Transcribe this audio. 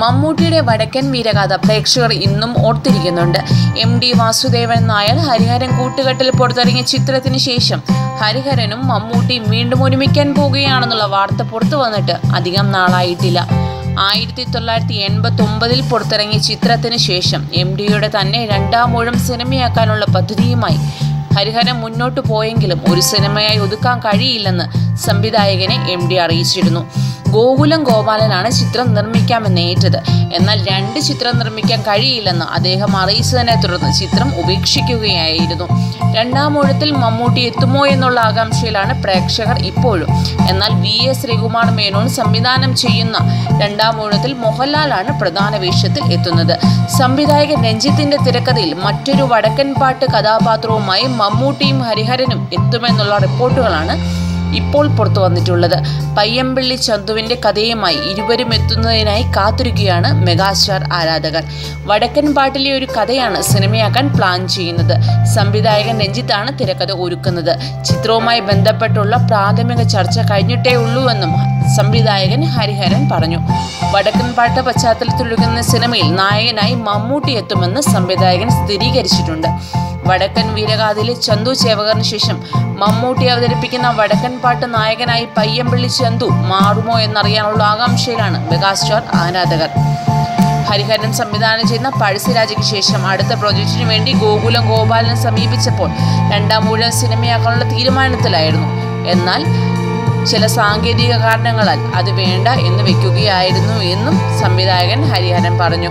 മമ്മൂട്ടിയുടെ വടക്കൻ വീരഗാഥ പ്രേക്ഷകർ ഇന്നും ഓർത്തിരിക്കുന്നുണ്ട്. എം ഡി വാസുദേവൻ നായർ ഹരിഹരൻ കൂട്ടുകെട്ടിൽ പുറത്തിറങ്ങിയ ചിത്രത്തിന് ശേഷം ഹരിഹരനും മമ്മൂട്ടിയും വീണ്ടും ഒരുമിക്കാൻ പോകുകയാണെന്നുള്ള വാർത്ത പുറത്തു വന്നിട്ട് അധികം നാളായിട്ടില്ല. ആയിരത്തി തൊള്ളായിരത്തി എൺപത്തി ഒമ്പതിൽ പുറത്തിറങ്ങിയ ചിത്രത്തിന് ശേഷം എം ഡിയുടെ തന്നെ രണ്ടാം ഊഴം സിനിമയാക്കാനുള്ള പദ്ധതിയുമായി ഹരിഹരൻ മുന്നോട്ട് പോയെങ്കിലും ഒരു സിനിമയായി ഒതുക്കാൻ കഴിയില്ലെന്ന് സംവിധായകനെ എം ഡി അറിയിച്ചിരുന്നു. ഗോകുലം ഗോപാലനാണ് ചിത്രം നിർമ്മിക്കാമെന്ന് ഏറ്റത് എന്നാൽ രണ്ട് ചിത്രം നിർമ്മിക്കാൻ കഴിയില്ലെന്ന് അദ്ദേഹം അറിയിച്ചതിനെ തുടർന്ന് ചിത്രം ഉപേക്ഷിക്കുകയായിരുന്നു. രണ്ടാം ഊഴത്തിൽ മമ്മൂട്ടി എത്തുമോ എന്നുള്ള ആകാംക്ഷയിലാണ് പ്രേക്ഷകർ ഇപ്പോഴും. എന്നാൽ വി എസ് ശ്രീകുമാർ മേനോൻ സംവിധാനം ചെയ്യുന്ന രണ്ടാം ഊഴത്തിൽ മോഹൻലാലാണ് പ്രധാന വേഷത്തിൽ എത്തുന്നത്. സംവിധായകൻ രഞ്ജിത്തിന്റെ തിരക്കഥയിൽ മറ്റൊരു വടക്കൻ പാട്ട് കഥാപാത്രവുമായി മമ്മൂട്ടിയും ഹരിഹരനും എത്തുമെന്നുള്ള റിപ്പോർട്ടുകളാണ് ഇപ്പോൾ പുറത്തു വന്നിട്ടുള്ളത്. പയ്യമ്പള്ളി ചന്തുവിന്റെ കഥയുമായി ഇരുവരും എത്തുന്നതിനായി കാത്തിരിക്കുകയാണ് മെഗാസ്റ്റാർ ആരാധകർ. വടക്കൻ പാട്ടിലെ ഒരു കഥയാണ് സിനിമയാക്കാൻ പ്ലാൻ ചെയ്യുന്നത്. സംവിധായകൻ രഞ്ജിത്താണ് തിരക്കഥ ഒരുക്കുന്നത്. ചിത്രവുമായി ബന്ധപ്പെട്ടുള്ള പ്രാഥമിക ചർച്ച കഴിഞ്ഞിട്ടേ ഉള്ളൂ എന്നും സംവിധായകൻ ഹരിഹരൻ പറഞ്ഞു. വടക്കൻ പാട്ട് പശ്ചാത്തലത്തിലൊരുക്കുന്ന സിനിമയിൽ നായകനായി മമ്മൂട്ടി എത്തുമെന്ന് സംവിധായകൻ സ്ഥിരീകരിച്ചിട്ടുണ്ട്. വടക്കൻ വീരഗാഥയിലെ ചന്തു ചേവകറിന് ശേഷം മമ്മൂട്ടി അവതരിപ്പിക്കുന്ന വടക്കൻ പാട്ട് നായകനായി പയ്യമ്പള്ളി ചന്തു മാറുമോ എന്നറിയാനുള്ള ആകാംക്ഷയിലാണ് മെഗാസ്റ്റാർ ആരാധകർ. ഹരിഹരൻ സംവിധാനം ചെയ്യുന്ന പഴശ്ശിരാജയ്ക്ക് ശേഷം അടുത്ത പ്രൊജക്റ്റിനു വേണ്ടി ഗോകുലം ഗോപാലനെ സമീപിച്ചപ്പോൾ രണ്ടാം മുഴുവൻ സിനിമയാക്കാനുള്ള തീരുമാനത്തിലായിരുന്നു. എന്നാൽ ചില സാങ്കേതിക കാരണങ്ങളാൽ അത് വേണ്ട എന്ന് വെക്കുകയായിരുന്നു എന്നും സംവിധായകൻ ഹരിഹരൻ പറഞ്ഞു.